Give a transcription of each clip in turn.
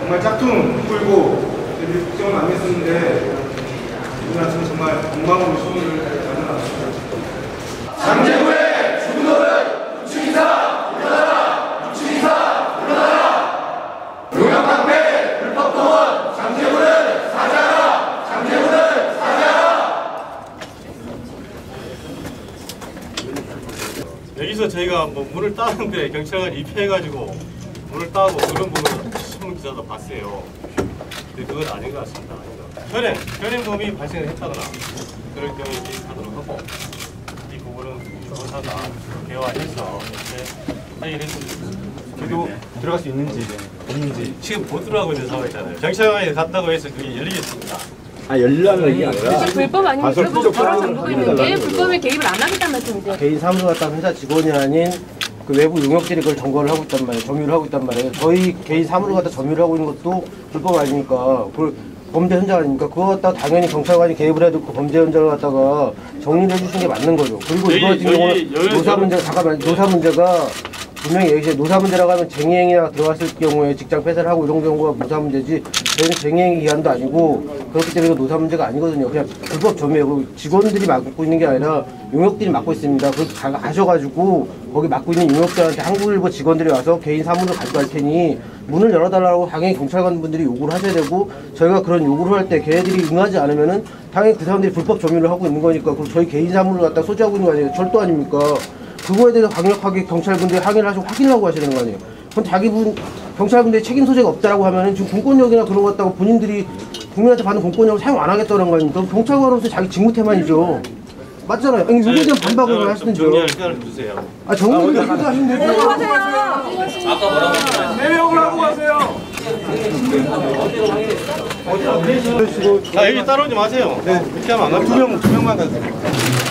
정말 짝퉁 저희들이 걱정을 많이 했었는데 오늘 아침에 정말 공방으로 시민을 만나봤습니다. 여기서 저희가 뭐 문을 따는데 경찰관이 입회해가지고 문을 따고 그런 부분을 신문 기자도 봤어요. 근데 그건 아닌 것 같습니다. 현행, 현행범이 발생을 했다거나 그럴 경우에 개입하도록 하고 이 부분은 조사가 개화해서 이렇게 회의를 했으면 좋겠습니다. 저도 들어갈 수 있는지 없는지 지금 보드라고 있는 상황이잖아요. 경찰관이 갔다고 해서 그게 열리겠습니다. 아 열리라는 얘기 아니라 지금 불법 아니면 결국 저랑 잠그고 있는데 불법에 개입을 안 하겠다는 말씀이세요? 개인 사무소 갔다 회사 직원이 아닌 그 외부 용역들이 그걸 점거를 하고 있단 말이에요. 점유를 하고 있단 말이에요. 저희 개인 사무소 갖다 점유를 하고 있는 것도 불법 아닙니까? 그걸 범죄 현장 아닙니까? 그거 갖다 당연히 경찰관이 개입을 해도 그 범죄 현장을 갖다가 정리를 해주시는 게 맞는 거죠. 그리고 이거 같은 경우는 노사 여기, 문제 잠깐만 노사 문제가 분명히 얘기해 노사 문제라고 하면 쟁의행위가 들어갔을 경우에 직장 폐쇄를 하고 이런 경우가 노사 문제지 저희는 쟁의행위 기한도 아니고 그렇기 때문에 이거 노사 문제가 아니거든요. 그냥 불법 점유예요. 직원들이 맡고 있는 게 아니라 용역들이 맡고 있습니다. 그렇게 가- 가셔가지고 거기 맡고 있는 용역자한테 한국일보 직원들이 와서 개인 사무를 가져갈 테니 문을 열어달라고 당연히 경찰관 분들이 요구를 하셔야 되고 저희가 그런 요구를 할 때 걔네들이 응하지 않으면은 당연히 그 사람들이 불법 점유를 하고 있는 거니까 그럼 저희 개인 사무를 갖다 소지하고 있는 거 아니에요? 절도 아닙니까 그거에 대해서 강력하게 경찰분들이 확인을 하시고 확인을 하고 하시는 거 아니에요. 그럼 자기 분 경찰분들이 책임 소재가 없다라고 하면은 지금 공권력이나 그런 것 같다고 본인들이 국민한테 받는 공권력을 사용 안 하겠다는 거 아닙니까? 그럼 경찰관으로서 자기 직무 태만이죠. 맞잖아요. 아니, 요거에 대한 반박을 좀 하시든죠. 정리할 시간을 주세요. 아 정리를 하셔도 하시면 되죠. 아 여기 따라오지 마세요. 네. 그렇게 하면 안 합니다. 두 명, 두 명만 가세요.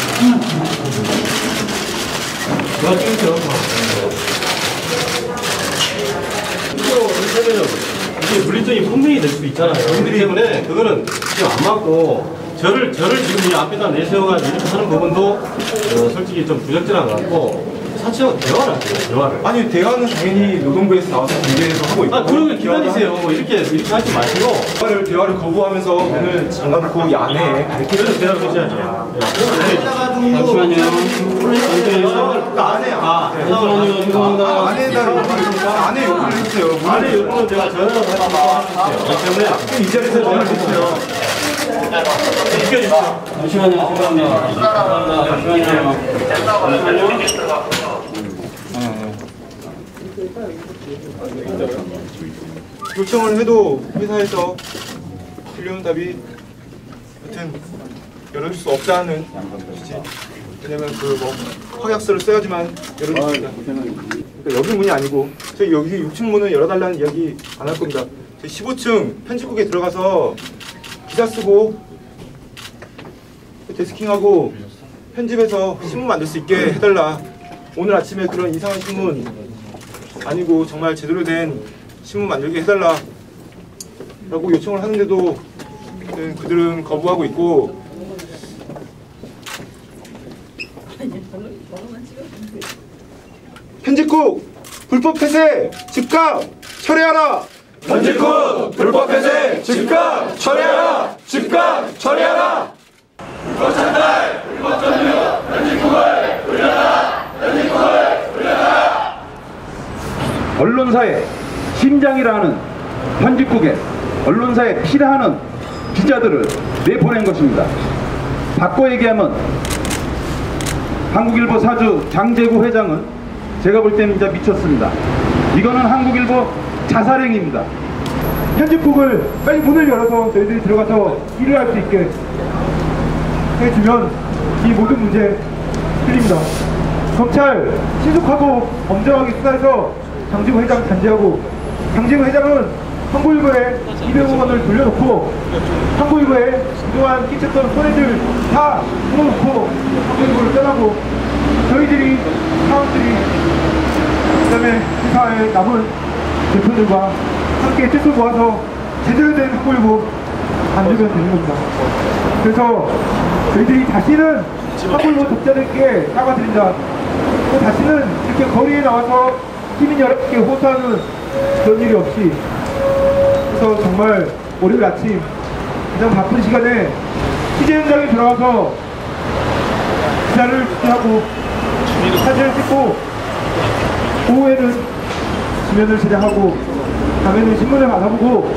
이게 물리적인 분명히 될 수도 있잖아요. 그렇기 때문에 그거는 지금 안 맞고 저를 저를 지금 이 앞에다 내세워가지고 이렇게 하는 부분도 어, 솔직히 좀 부적절한 것 같고 사치하고 대화를 하세요. 대화를. 아니 대화는 당연히 노동부에서 나와서 공개해서 하고 있고 아 그러면 기다리세요. 뭐 이렇게 이렇게 하지 마시고 대화를, 대화를 거부하면서 잠가놓고 이 안에 그래서 대화를 하셔야죠. 잠시만요. 그 안에 아, 잠시만요. 죄송합니다. 안에다 요구를 안에 요구를 해 주세요. 아니 요거는 제가 전화로 해서 그렇기 때문에 이 자리에서 전화를 해주세요. 지켜주십시오. 잠시만요. 죄송합니다. 잠시만요. 잠시만요. 요청을 해도 회사에서 들려온 답이 여튼 열어줄 수 없다는 것이지. 왜냐면 그뭐 확약서를 써야지만 열어줍니다. 그러니까 여기 문이 아니고 저희 여기 6층 문을 열어달라는 이야기 안 할 겁니다. 저희 15층 편집국에 들어가서 기사 쓰고 데스킹하고 편집해서 신문 만들 수 있게 해달라. 오늘 아침에 그런 이상한 신문 아니고 정말 제대로 된 신문 만들게 해달라 라고 요청을 하는데도 네, 그들은 거부하고 있고 편집국 불법 폐쇄 즉각 철회하라. 편집국 불법 폐쇄 즉각 철회하라. 즉각 철회하라. 언론사의 심장이라는 편집국에 언론사에 필요하는 기자들을 내보낸 것입니다. 바꿔 얘기하면 한국일보 사주 장재구 회장은 제가 볼 때는 진짜 미쳤습니다. 이거는 한국일보 자살행위입니다. 편집국을 빨리 문을 열어서 저희들이 들어가서 일을 할 수 있게 해주면 이 모든 문제 풀립니다. 검찰 신속하고 엄정하게 수사해서 장지구 회장 단죄하고 장지구 회장은 한국일보에 200억 원을 돌려놓고 한국일보에 그동안 끼쳤던 손해들 다 풀어놓고 한국일보를 떠나고 저희들이 사람들이 그 다음에 회사의 남은 대표들과 함께 뜻을 모아서 제대로 된 한국일보 만들면 되는 겁니다. 그래서 저희들이 다시는 한국일보 독자들께 사과드린다. 또 다시는 이렇게 거리에 나와서 시민 여러분께 호소하는 그런 일이 없이 그래서 정말 월요일 아침 가장 바쁜 시간에 취재 현장에 들어가서 기사를 취재하고 사진을 찍고 오후에는 지면을 제작하고 밤에는 신문을 받아보고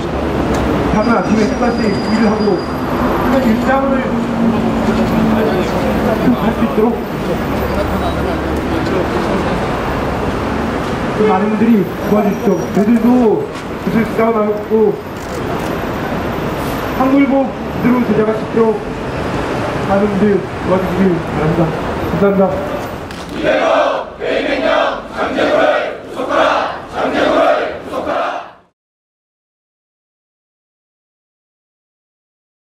다음 아침에 똑같이 일을 하고 그런 일상을 할 수 있도록 그 많은 분들이 도와주십시오. 저희들도 구슬 싸워나갔고 한글보 그대로 제작할 수 있도록 많은 분들 도와주시길 바랍니다. 감사합니다. 이대